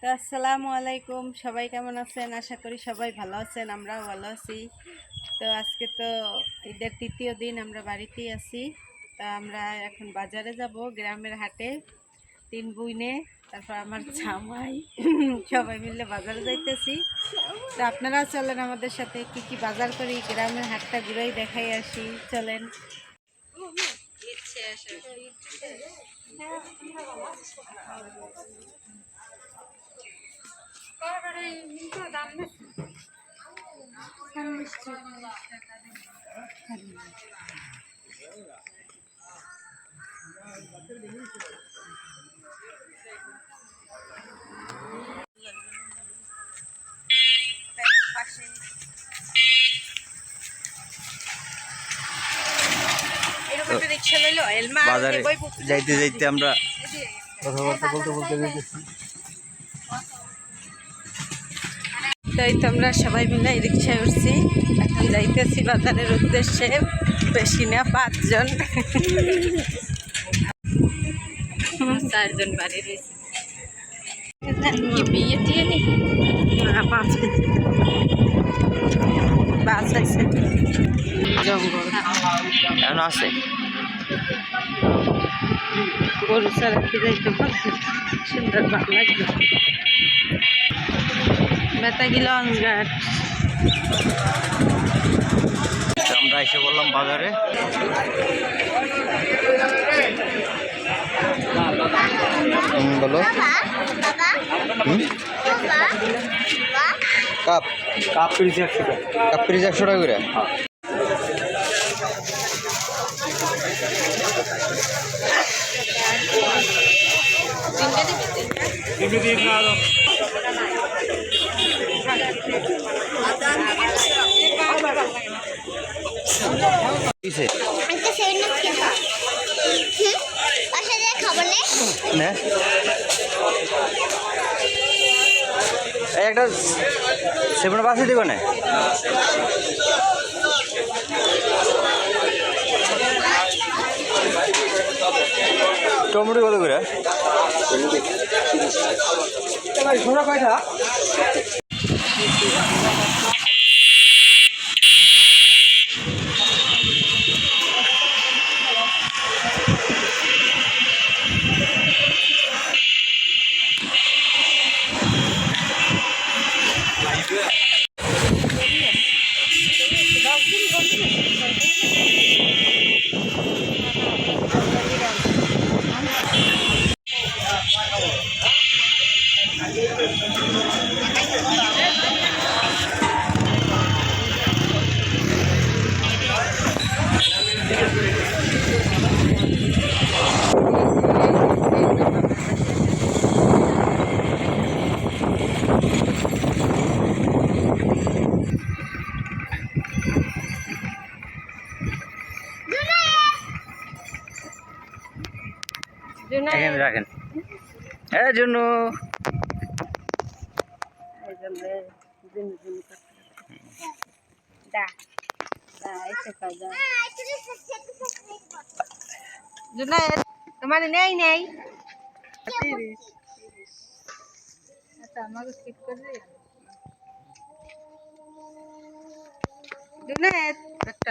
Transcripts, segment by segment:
তো আসসালামু আলাইকুম। সবাই কেমন আছেন? আশা করি সবাই ভালো আছেন, আমরাও ভালো আছি। তো আজকে তো ঈদের তৃতীয় দিন, আমরা বাড়িতেই আছি। তা আমরা এখন বাজারে যাব, গ্রামের হাটে। তিন বুইনে, তারপর আমার জামাই। সবাই মিলে বাজারে যাইতেছি। তো আপনারা চলেন আমাদের সাথে কি কি বাজার করি, গ্রামের হাটটা ঘুরেই দেখাই আসি। চলেন। ইচ্ছে আসে বাজারে যাইতে যাইতে আমরা কথাবার্তা বলতে বলতে যাইতেছি। তাই তো আমরা সবাই মিলে এই রিক্সায় উঠছি। এখন যাইতেছি বাজারের উদ্দেশ্যে। বেশি না পাঁচজন। চারজন বাড়ি রয়েছে। বিয়ে দিয়ে নি না পাঁচ বাস আছে। জঙ্গল। এখন আছে। গরু চালাতে যাইতে পারছি। সুন্দর ভালো লাগবে আমরা এসে বললাম বাজারে। বলো। কাপ। কাপ পিস একশো টাকা। কাপ পিস একশো টাকা করে? আরও। কিসে একটা হুম? বাসা দিব না। টমেটো কত করে? কয়টা? Thank you. এখানে রাখেন। হ্যাঁ জুনায়েদ তোমার নেই নেই। আচ্ছা আমাকে ঠিক করে দে জুনায়েদ একটা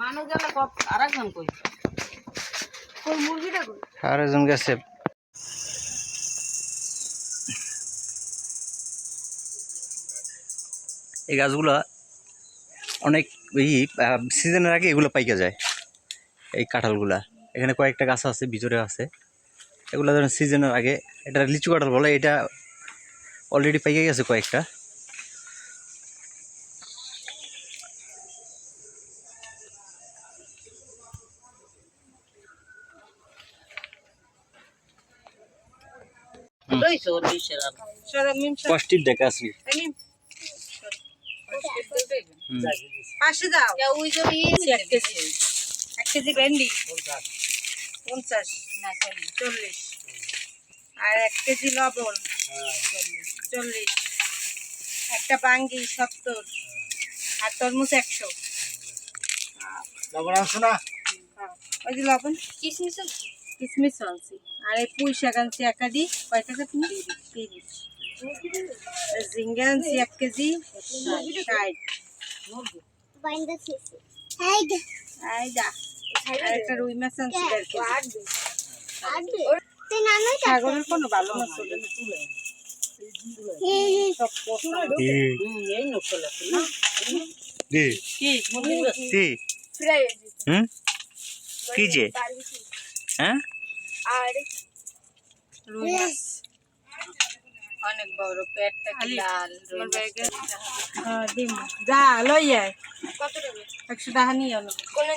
মানুষ গেলে কই? মুরগিটা কই? গেছে। এই গাছগুলো অনেক এই সিজনের আগে এগুলো পাইকা যায় এই কাঁঠালগুলা। এখানে কয়েকটা গাছ আছে ভিতরে আছে। এগুলো ধরেন সিজনের আগে এটা লিচু কাঁঠাল বলে এটা অলরেডি পাইকে গেছে কয়েকটা। কষ্টির দেখা এক কেজি। এক কেজি ভেন্ডি। পঞ্চাশ। চল্লিশ। আর এক কেজি লবণ। চল্লিশ। একটা বাঙ্গি সত্তর। আর তরমুজ একশো। লবণ আসো না? ওই যে লবণ। কিসমিস কিসমিস আনছি। আর এই পুঁই শাক আনছি একাডি কয় টাকা তুমি? তিরিশ ঝিঙ্গা আনছি এক কেজি। ষাট। একটা রুই মাছ আনছি কেজি। সাগরের কোনো ভালো মাছ না। কি? যে? হ্যাঁ? আর রুই মাছ। অনেক বড় পেটটা লাল রুই মাছটা। হ্যাঁ, যা লই আয়। কত টাকা? একশো টাকা নিয়ে আনো। কোন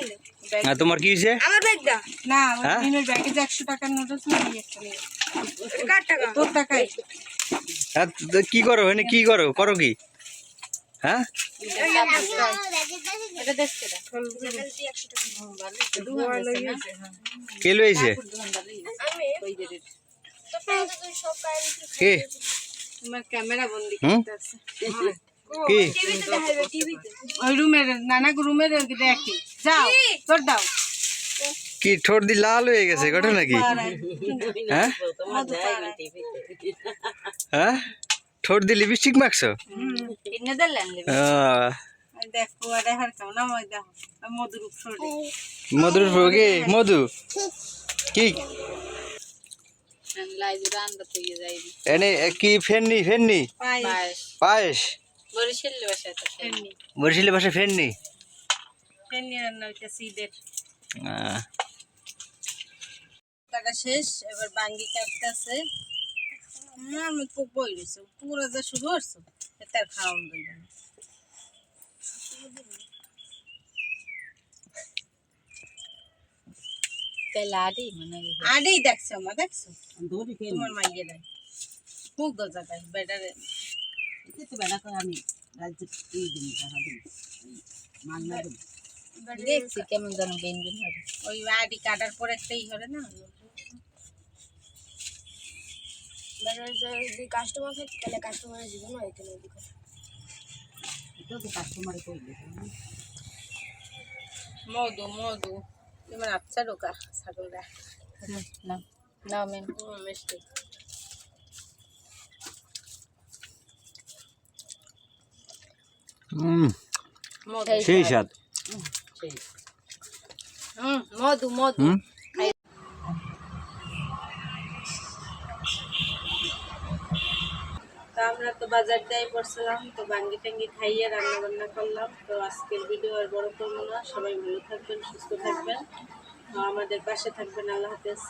ব্যাগ। তোমার কি আমার না ওই হ্যাঁ? ব্যাগে যে টাকার নোট আছে না একটা নিয়ে কার টাকা? তোর টাকাই হ্যাঁ, কি করো এনে কি করো? করো কি? হ্যাঁ? কে লইছে? কে? ক্যামেরা বন্দি কি? ওই রুমের নানা রুমের দেখি। যাও তোর দাও। কি ঠোঁট দি লাল হয়ে গেছে ঘটনা কি হ্যাঁ? হ্যাঁ? ঠোঁট দি লিপস্টিক মাখছো? মধুর কি? মধু? কি? এনে কি ফেননি ফেননি? পায়েস। পায়েস। বরিশাল বাসা তো ফেননি। শেষ এবার বাঙ্গি কাটতেছে। আমি তো বই রয়েছে পুরো যে শুরু তার খাওয়ান দেবে না। আডি দেখছ মা দেখছ? তোমার মাইয়ে দেয়। খুব পাই বেটারে দেখছি কেমন যেন বেন বেন হবে ওই আডি কাটার পর একটাই হবে না যদি কাস্টমার থাকে তাহলে কাস্টমারের জীবন হইতে না? মধু মধু। তোমার আচ্ছা ঢোকা ছাগলটা। না না মেন। মিষ্টি। সেই স্বাদ। মধু মধু। তো আমরা তো বাজার দিয়ে পড়ছিলাম, তো বাঙ্গি টাঙ্গি খাইয়ে রান্না বান্না করলাম। তো আজকের ভিডিও আর বড় করব না। সবাই ভালো থাকবেন, সুস্থ থাকবেন। আমাদের পাশে থাকবেন, আল্লাহ হাফেজ।